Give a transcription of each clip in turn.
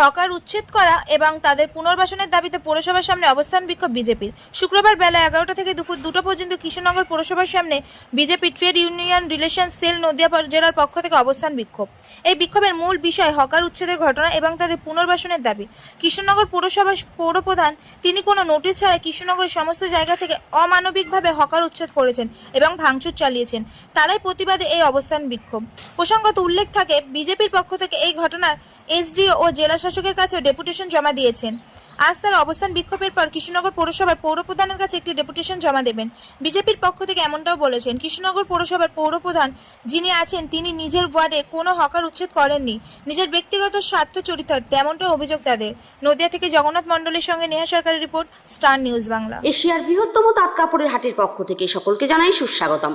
Hawker উচ্ছেদ করা এবং তাদের পুনর্বাসনের দাবিতে পৌরসভার সামনে অবস্থান বিক্ষোভ বিজেপির। শুক্রবার বেলা এগারোটা থেকে দুপুর দুটো পর্যন্ত কৃষ্ণনগর পৌরসভার সামনে BJP trade union relation cell Nadia জেলার পক্ষ থেকে অবস্থান বিক্ষোভ। এই বিক্ষোভের মূল বিষয় হকার উচ্ছেদের ঘটনা এবং তাদের পুনর্বাসনের দাবি। কৃষ্ণনগর পৌরসভার পৌরপ্রধান তিনি কোনো নোটিশ ছাড়াই কৃষ্ণনগরের সমস্ত জায়গা থেকে অমানবিকভাবে হকার উচ্ছেদ করেছেন এবং ভাঙচুর চালিয়েছেন। তারাই প্রতিবাদে এই অবস্থান বিক্ষোভ। প্রসঙ্গত উল্লেখ থাকে, বিজেপির পক্ষ থেকে এই ঘটনার এসডিও ও জেলা শাসকের কাছে ডেপুটেশন জমা দিয়েছেন। আজ তারা অবস্থান বিক্ষোভের পর কৃষ্ণনগর পৌরসভার পৌরপ্রধানের কাছে একটি ডেপুটেশন জমা দেবেন। বিজেপির পক্ষ থেকে এমনটাও বলেছেন, কৃষ্ণনগর পৌরসভার পৌরপ্রধান যিনি আছেন, তিনি নিজের ওয়ার্ডে কোনো হকার উচ্ছেদ করেননি। নিজের ব্যক্তিগত স্বার্থ চরিতার্থে এমনটাও অভিযোগ তাদের। নদিয়া থেকে জগন্নাথ মণ্ডলের সঙ্গে নেহা সরকারের রিপোর্ট, স্টার নিউজ বাংলা। এশিয়ার বৃহত্তম তাঁত কাপড়ের হাটের পক্ষ থেকে সকলকে জানাই সুস্বাগতম।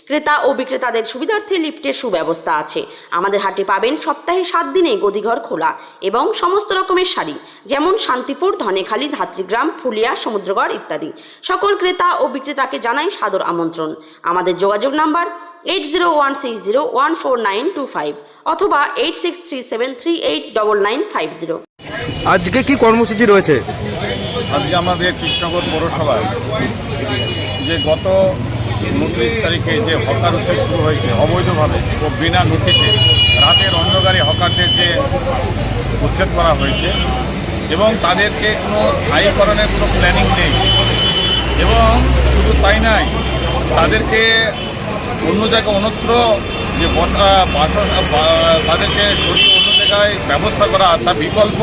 ক্রেতা ও বিক্রেতাদের সুবিধার্থে লিফটের সুব্যবস্থা আছে। আমাদের হাটে পাবেন সপ্তাহে সাত দিনে গদিঘর খোলা এবং সমস্ত রকমের শাড়ি যেমন শান্তিপুর ধনেখালি ধাত্রীগ্রাম ফুলিয়া সমুদ্রগড় ইত্যাদি। সকল ক্রেতা ও বিক্রেতাকে জানাই সাদর আমন্ত্রণ। আমাদের যোগাযোগ number eight zero one six zero one four nine two five অথবা eight six three seven three eight double nine five zero আজকে কি কর্মসূচি রয়েছে? আজকে আমাদের কৃষ্ণনগর পৌরসভায় যে গত উনত্রিশ তারিখে যে হকার উৎসব শুরু হয়েছে, অবৈধভাবে ও বিনা নোটিশে রাতের অন্ধকারে হকারদের যে উচ্ছেদ করা হয়েছে এবং তাদেরকে কোনো স্থায়ীকরণের কোনো প্ল্যানিং নেই। এবং শুধু তাই নয়, তাদেরকে অন্য জায়গায় অন্যত্র যে বসা বাস তাদেরকে সরিয়ে অন্য জায়গায় ব্যবস্থা করা, তার বিকল্প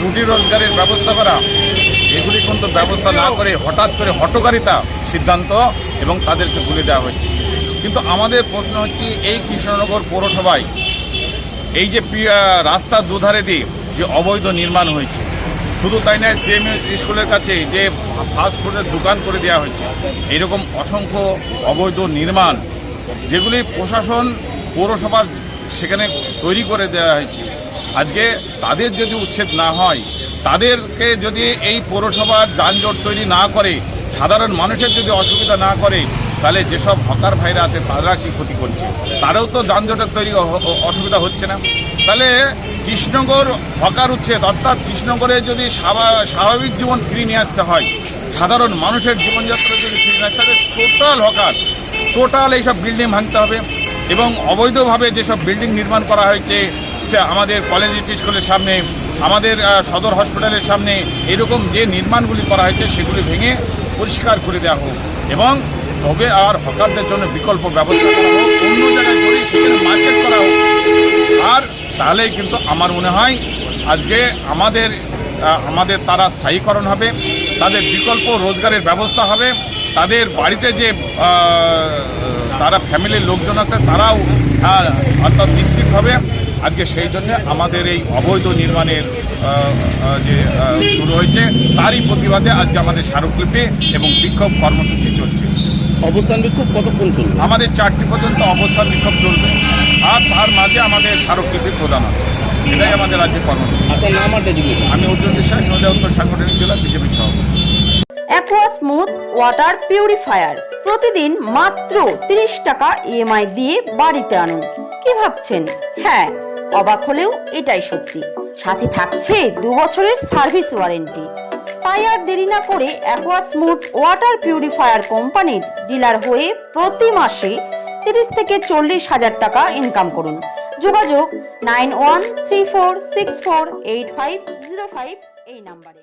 রুটি রোজগারের ব্যবস্থা করা, এগুলি কিন্তু ব্যবস্থা না করে হঠাৎ করে হটকারিতা সিদ্ধান্ত এবং তাদেরকে তুলে দেওয়া হচ্ছে। কিন্তু আমাদের প্রশ্ন হচ্ছে, এই কৃষ্ণনগর পৌরসভায় এই যে রাস্তার দুধারে দিয়ে যে অবৈধ নির্মাণ হয়েছে, শুধু তাই নয় সিএম স্কুলের কাছে যে ফাস্টফুডের দোকান করে দেওয়া হয়েছে, এরকম অসংখ্য অবৈধ নির্মাণ যেগুলি প্রশাসন পৌরসভার সেখানে তৈরি করে দেওয়া হয়েছে। আজকে তাদের যদি উচ্ছেদ না হয়, তাদেরকে যদি এই পৌরসভার যানজট তৈরি না করে, সাধারণ মানুষের যদি অসুবিধা না করে, তাহলে যেসব হকার ভাইরা আছে, তারা কি ক্ষতি করছে? তারাও তো যানজটের তৈরি অসুবিধা হচ্ছে না। তাহলে কৃষ্ণনগর হকার উচ্ছেদ, অর্থাৎ কৃষ্ণনগরে যদি স্বাভাবিক জীবন ফিরিয়ে নিয়ে আসতে হয়, সাধারণ মানুষের জীবনযাত্রা যদি ফিরিয়ে নিয়ে আসতে টোটাল হকার টোটাল এইসব বিল্ডিং ভাঙতে হবে এবং অবৈধভাবে যেসব বিল্ডিং নির্মাণ করা হয়েছে, সে আমাদের কলেজ স্কুলের সামনে, আমাদের সদর হসপিটালের সামনে, এরকম যে নির্মাণগুলি করা হয়েছে সেগুলি ভেঙে পরিষ্কার করে দেওয়া হোক এবং তবে আর হকারদের জন্য বিকল্প ব্যবস্থা করা হোক, অন্য জায়গায় করে সেখানে মার্কেট করা হোক। আর তাহলেই কিন্তু আমার মনে হয় আজকে আমাদের আমাদের তারা স্থায়ীকরণ হবে, তাদের বিকল্প রোজগারের ব্যবস্থা হবে তাদের বাড়িতে যে তারা ফ্যামিলির লোকজন আছে তারাও অর্থাৎ নিশ্চিত হবে। আজকে সেই জন্য আমাদের এই অবৈধ নির্মাণের যে শুরু হয়েছে তারই প্রতিবাদে আজকে আমাদের স্মারকলিপি এবং বিক্ষোভ কর্মসূচি চলছে। অবস্থান বিক্ষোভ কতক্ষণ চলবে? আমাদের চারটি পর্যন্ত অবস্থান বিক্ষোভ চলবে। আর তার মাঝে আমাদের স্মারকলিপি প্রদান হবে। এটাই আমাদের আজকে কর্মসূচি। আপনার নাম আর আমি অর্জুন বিশ্বাস নদিয়া উত্তর সাংগঠনিক জেলা বিজেপি সভাপতি। অ্যাকোয়া স্মুথ ওয়াটার পিউরিফায়ার প্রতিদিন মাত্র 30 টাকা ইএমআই দিয়ে বাড়িতে আনুন। কি ভাবছেন? হ্যাঁ অবাক হলেও এটাই সত্যি। সাথে থাকছে দু বছরের সার্ভিস ওয়ারেন্টি। তাই আর দেরি না করে অ্যাকোয়া স্মুথ ওয়াটার পিউরিফায়ার কোম্পানির ডিলার হয়ে প্রতি মাসে তিরিশ থেকে চল্লিশ হাজার টাকা ইনকাম করুন। যোগাযোগ nine one three four six four eight five zero five এই নাম্বারে।